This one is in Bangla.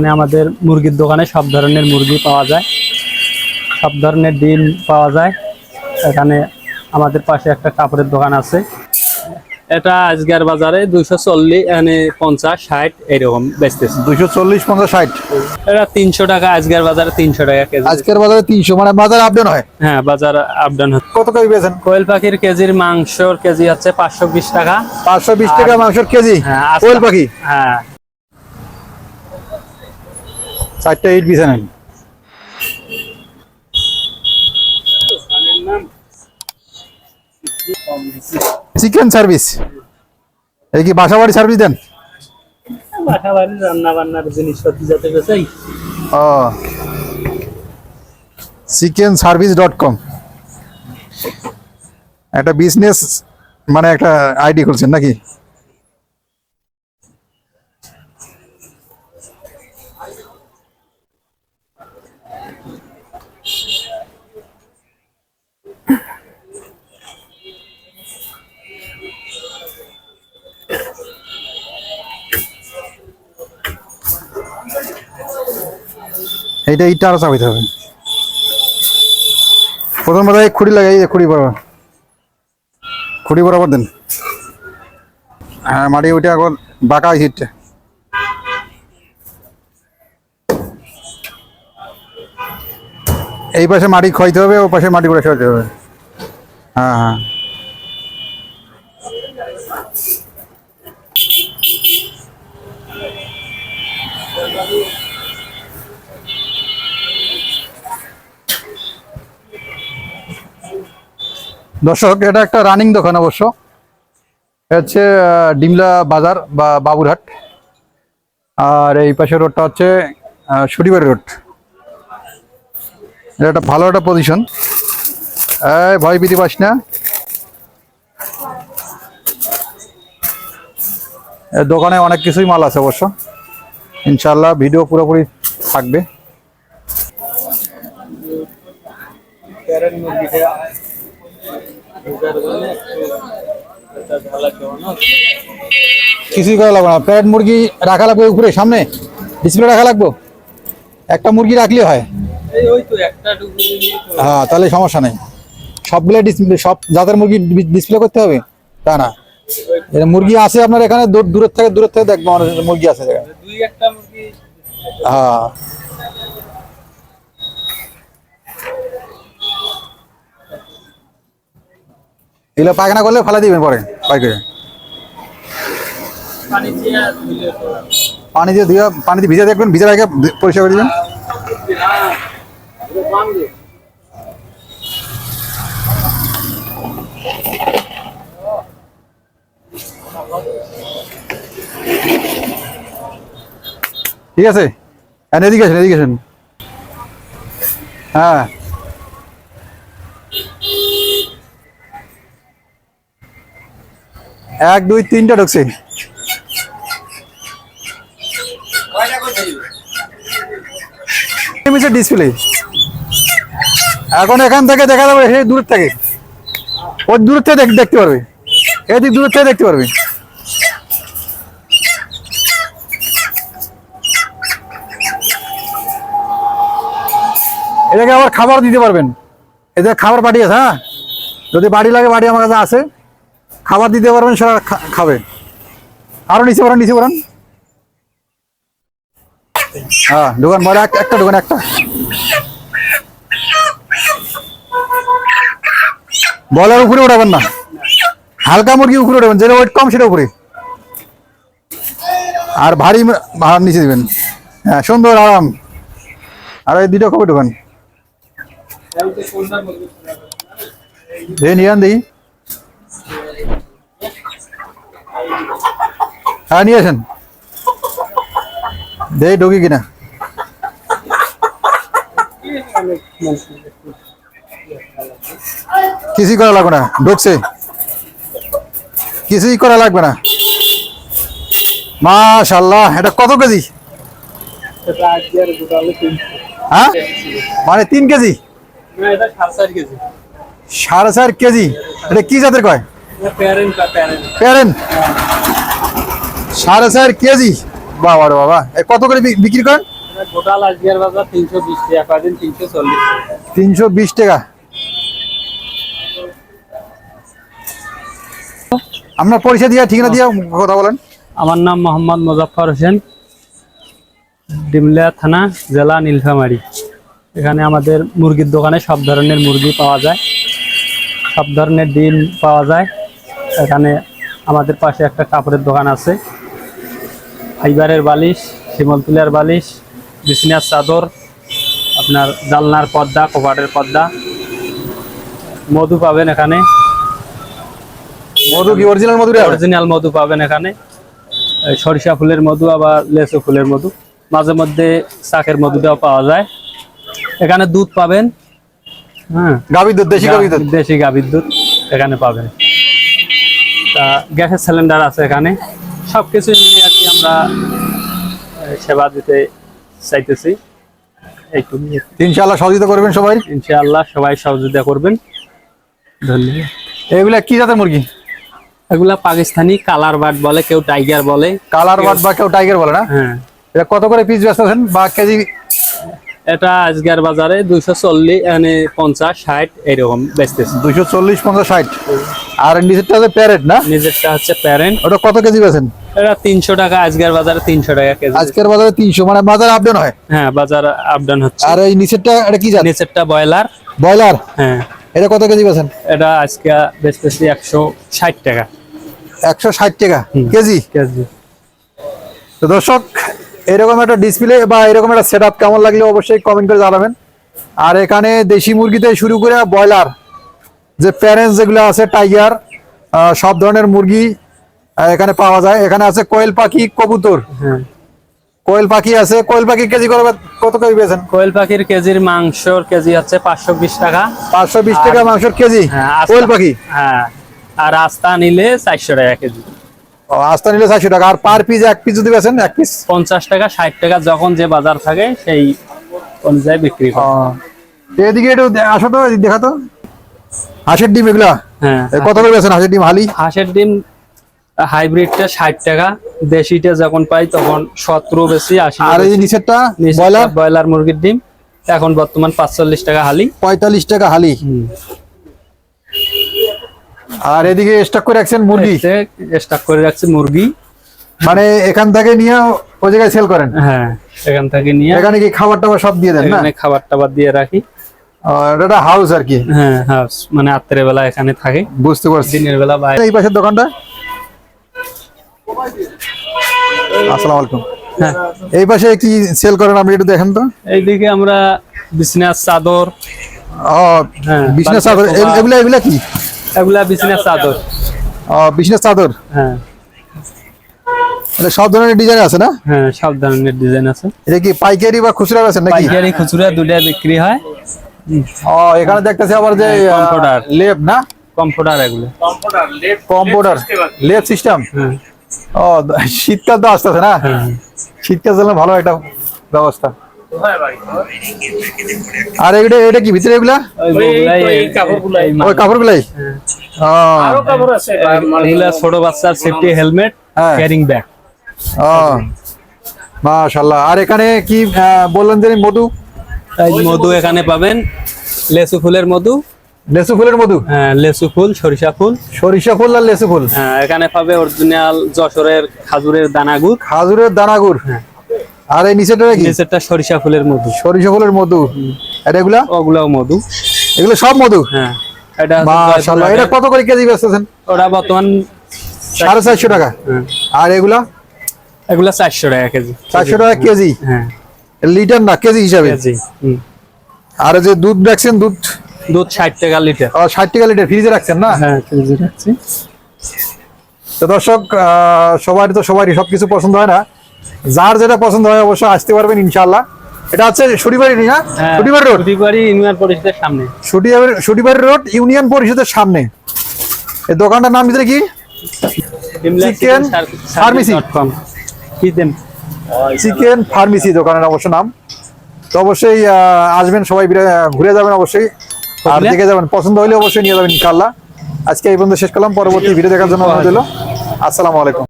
এখানে আমাদের মুরগির দোকানে সব ধরনের মুরগি পাওয়া যায়। সব ধরনের ডিম পাওয়া যায়। এখানে আমাদের পাশে একটা কাপড়ের দোকান আছে। এটা আজকের বাজারে দুইশো চল্লিশ এখানে পঞ্চাশ ষাট এরকম বেচতেছে। দুইশো চল্লিশ পঞ্চাশ ষাট। এটা তিনশো টাকা আজকের বাজারে তিনশো টাকা কেজি। আজকের বাজারে তিনশো মানে বাজার আপডাউন হয়? হ্যাঁ বাজার আপ হয়। কত কেজি পেয়েছেন কোয়েল পাখির কেজির মাংসর কেজি হচ্ছে পাঁচশো বিশ টাকা। পাঁচশো বিশ টাকা মাংসের কেজি? হ্যাঁ কোয়েল পাখি? হ্যাঁ। চারটা পিস আনেন চিকেন সার্ভিস এই কি বাসা বাড়ি সার্ভিস দেন? বাসা বাড়ির রান্না বান্নার জিনিসপত্র যাতে বেচাই। ও। চিকেন সার্ভিস ডট কম একটা বিজনেস মানে একটা আইডি খুলছেন নাকি? এইটা ইটটা আরও চাপাইতে হবে। প্রথম কথা এই খুঁড়ি লাগাই খুঁড়ি বরাবর। খুঁড়ি বরাবর দেন। হ্যাঁ মাটি ওইটা এখন বাঁকা হয়েছে ইটটা। এই পাশে মাটি খাইতে হবে, ও পাশে মাটি করে সরাতে হবে। হ্যাঁ হ্যাঁ। দর্শক, এটা একটা রানিং দোকান অবশ্য। হচ্ছে ডিমলা বাজার বা বাবুরহাট। আর এই পাশের রোডটা হচ্ছে সুটিবাড়ি রোড। এটা একটা ভালো একটা পজিশন ভয় বিধি পাস না। দোকানে অনেক কিছুই মাল আছে অবশ্য। ইনশাল্লাহ ভিডিও পুরোপুরি থাকবে। কিছুই করা লাগবে না। প্যাট মুরগি রাখা লাগবে উপরে, সামনে। ডিসপ্লে রাখা লাগবো। একটা মুরগি রাখলে হয়। হ্যাঁ তাহলে সমস্যা নেই। সবগুলো ডিসপ্লে সব জাতের মুরগি ডিসপ্লে করতে হবে? তা না। মুরগি আছে আপনার এখানে, দূর দূরের থেকে দূরের থেকে দেখব মুরগি আছে হ্যাঁ। এগুলো পায়খানা করলে ফালা দিবেন পরে পাইকারি পানি দিয়ে দিয়ে পানি দিয়ে ভিজে দেখবেন, ভিজে রেখে পরিষ্কার করে দিবেন। ঠিক আছে? এদিকে আসেন, এদিকে হ্যাঁ। এক, দুই, তিনটা ঢুকছে। ডিসপ্লে এখন এখান থেকে দেখা যাবে সেই দূরের থেকে। ওই দূরের থেকে দেখতে পারবে। এদিক দূরের থেকে দেখতে পারবে। এটাকে আবার খাবার দিতে পারবেন। এদের খাবার পাঠিয়েছে হ্যাঁ? যদি বাড়ি লাগে, বাড়ি আমার কাছে আছে। খাবার দিতে পারবেন, সেটা খাবে। আরও নিচে পারেন নিচে পারেন হ্যাঁ দোকান এক- একটা দোকান, একটা। বলার উপরে উঠাবেন না। হালকা মুরগি উপরে উঠাবেন, যেটা ওয়েট কম, সেটা উপরে। আর ভারী ভাড়া নিচে দিবেন। হ্যাঁ সুন্দর আরাম। আর এই দুটো কবে দোকান আন হ্যাঁ নিয়ে আসেন। দেই ঢুকি কিনা। কিছুই করা লাগবে না ঢুকছে। কিছুই করা লাগবে না। মাশাল্লাহ এটা কত কেজি? হ্যাঁ? মানে তিন কেজি? সাড়ে চার কেজি। এটা কি জাতের কয়? প্যারেন্ট সাড়ে চার কেজি? বাবা রে বাবা। কত করে বিক্রি করেন? আজকের বাজার তিনশো বিশ টাকা কয়দিন তিনশো চল্লিশ তিনশো বিশ টাকা। আপনার পরিচয় দিয়ে ঠিকানা দিয়ে কথা বলেন। আমার নাম মোহাম্মদ মোজাফফর হোসেন ডিমলিয়া থানা জেলা নীলফামারী। এখানে আমাদের মুরগির দোকানে সব ধরনের মুরগি পাওয়া যায়। সব ধরনের ডিম পাওয়া যায়। এখানে আমাদের পাশে একটা কাপড়ের দোকান আছে। ফাইবারের বালিশ শিমল তুলার বালিশ বিছনার চাদর আপনার জালনার পর্দা কপাটের পর্দা। মধু পাবেন এখানে। মধু কি অরিজিনাল মধু অরিজিনাল মধু পাবেন এখানে। সরিষা ফুলের মধু আবার লেসু ফুলের মধু। মাঝে মধ্যে শাকের মধুটাও পাওয়া যায়। এখানে দুধ পাবেন। হ্যাঁ। গাভীর দুধ দেশি গাভীর দুধ? দেশি গাভীর দুধ এখানে পাবেন। তা গ্যাসের সিলিন্ডার আছে এখানে। সব কিছু মিলিয়ে আর কি আমরা সেবা দিতে চাইতেছি। একটু ইনশাআল্লাহ সহযোগিতা করবেন সবাই? ইনশাআল্লাহ সবাই সহযোগিতা করবেন। ধন্যবাদ। এগুলা কি জাতের মুরগি? এগুলা পাকিস্তানি কালার বার্ড বলে কেউ টাইগার বলে। কালার বাট বা কেউ টাইগার বলে না? হ্যাঁ। এটা কত করে পিস বেচতেছেন বা কেজি এটা আজকের বাজারে দুইশো চল্লিশ মানে পঞ্চাশ ষাট এরকম বেচতেছে। দুইশো চল্লিশ পঞ্চাশ ষাট। আর নিচেরটা হচ্ছে প্যারেট না? নিজেরটা হচ্ছে প্যারেন্ট ওটা কত কেজি বেছেন এটা তিনশো টাকা আজকের বাজারে তিনশো টাকা কেজি। আজকের বাজারে তিনশো মানে বাজার আপডাউন হয়? হ্যাঁ বাজার আপ ডাউন হচ্ছে। আর এই নিচেরটা এটা কি জাত? নিচেরটা ব্রয়লার। ব্রয়লার? হ্যাঁ। এটা কত কেজি বেছেন এটা আজকে বেচতেছি একশো ষাট টাকা। একশো ষাট টাকা। কেজি? কেজি। তো দর্শক এরকম একটা ডিসপ্লে বা এরকম একটা সেট আপ কেমন লাগলে অবশ্যই কমেন্ট করে জানাবেন। আর এখানে দেশি মুরগিতে শুরু করে ব্রয়লার যে প্যারেন্টস যেগুলো আছে টাইগার সব ধরনের মুরগি এখানে পাওয়া যায়। এখানে আছে কোয়েল পাখি কবুতর। হ্যাঁ। কোয়েল পাখি আছে কোয়েল পাখি কেজি করবে কত করে পেয়েছেন? কোয়েল পাখির কেজির মাংসর কেজি হচ্ছে পাঁচশো বিশ টাকা। পাঁচশো বিশ টাকা মাংসের কেজি হ্যাঁ কোয়েল পাখি? হ্যাঁ আর আস্তা নিলে চারশো টাকা কেজি। আস্তা নিলে চারশো টাকা। আর পার পিস এক পিস যদি বেছেন এক পিস পঞ্চাশ টাকা ষাট টাকা যখন যে বাজার থাকে সেই অনুযায়ী বিক্রি করে এদিকে একটু আসো তো দেখা তো। হাঁসের ডিম এগুলা? হ্যাঁ কত করে বেছেন হাঁসের ডিম হালি? হাঁসের ডিম হাইব্রিডটা ষাট টাকা দেশিটা যখন পাই তখন সতেরো বেশি আশি আর এই নিচেরটা ব্রয়লার? ব্রয়লার মুরগির ডিম এখন বর্তমান পাঁচচল্লিশ টাকা হালি। পঁয়তাল্লিশ টাকা হালি। আর এদিকে স্টক করে রাখছেন মুরগি? স্টাক করে রাখছি মুরগি। মানে এখান থেকে নিয়ে ওই জায়গায় সেল করেন? হ্যাঁ এখান থেকে নিয়ে এখানে কি খাবার টাবার সব দিয়ে দেন না? এখানে খাবার টাবার দিয়ে রাখি। আর এটা হাউস আর কি? হ্যাঁ হ্যাঁ মানে রাত্রের বেলা এখানে থাকে। বুঝতে পারছি। দিনের বেলা বাইরে এই পাশের দোকানটা? আসসালামু আলাইকুম। হ্যাঁ। এই পাশে কি সেল করেন আপনি একটু দেখেন তো। এইদিকে আমরা বিছনার চাদর। ও হ্যাঁ, বিজনেস চাদর। এগুলা এগুলা কি? এগুলা বিছনার চাদর। ও চাদর? হ্যাঁ। সব ধরনের ডিজাইন আছে না? হ্যাঁ সব ধরনের ডিজাইন আছে। এটা কি পাইকারি বা খুচরা বেছেন নাকি? পাইকারি খুচরা দুটা বিক্রি হয়। ও এখানে দেখতেছি আবার যে হ্যাঁ, computer। লেপ না? কম্পিউটার এগুলো। কম্পিউটার লেপ সিস্টেম হ্যাঁ। ও শীতকাল তো আসতেছে না? হ্যাঁ। শীতকাল জন্য ভালো একটা ব্যবস্থা। আর এটা কি ভিতরে এগুলা? ওই কাপড়গুলাই। ও ছোট বাচ্চার সেফটি হেলমেট। ক্যারিং ব্যাগ ও আর এখানে কি আহ, বললেন যে মধু? মধু এখানে পাবেন। লেসু ফুলের মধু। লেসু ফুলের মধু? হ্যাঁ লেসু ফুল সরিষা ফুল। সরিষা ফুল আর লেসু ফুল? হ্যাঁ এখানে পাবে অরিজিনাল যশোরের খাজুরের দানাগুড়। খাজুরের দানাগুর হ্যাঁ। আর এই নিচেটা কি? নিচেরটা সরিষা ফুলের মধু। সরিষা ফুলের মধু। আর এগুলা? ওগুলাও মধু। এগুলো সব মধু? হ্যাঁ। এটা মাশাআল্লাহ। এটা কত করে কেজি বেচতেছেন? ওটা বর্তমান সাড়ে চারশো টাকা। হ্যাঁ। আর এগুলা? এগুলা চারশো টাকা কেজি। চারশো টাকা কেজি? হ্যাঁ। লিটার না কেজি হিসাবে? কেজি হুম। আর যে দুধ রাখছেন দুধ? দুধ ষাট টাকা লিটার। ষাট টাকা লিটার। ফ্রিজে রাখছেন না? হ্যাঁ ফ্রিজে রাখছি। তো দর্শক আহ, সবারই তো সবারই সবকিছু পছন্দ হয় না। যার যেটা পছন্দ হয় অবশ্যই আসতে পারবেন ইনশাল্লাহ এটা হচ্ছে সুটিবাড়ি না হ্যাঁ সুটিবাড়ি রোড। কুটিবাড়ি ইউনিয়ন পরিষদের সামনে। সুটিবাড়ি সুটিবাড়ি রোড ইউনিয়ন পরিষদের সামনে। এই দোকানটার নাম ভিতরে কি। কি দেন? চিকেন ফার্মেসি দোকানের অবশ্য নাম। তো অবশ্যই আসবেন সবাই ঘুরে যাবেন অবশ্যই। আর দেখে যাবেন পছন্দ হলে অবশ্যই নিয়ে যাবেন ইনশাল্লাহ আজকে এই পর্যন্ত শেষ করলাম পরবর্তী ভিডিও দেখার জন্য অনুরোধ দিল আসসালামু আলাইকুম।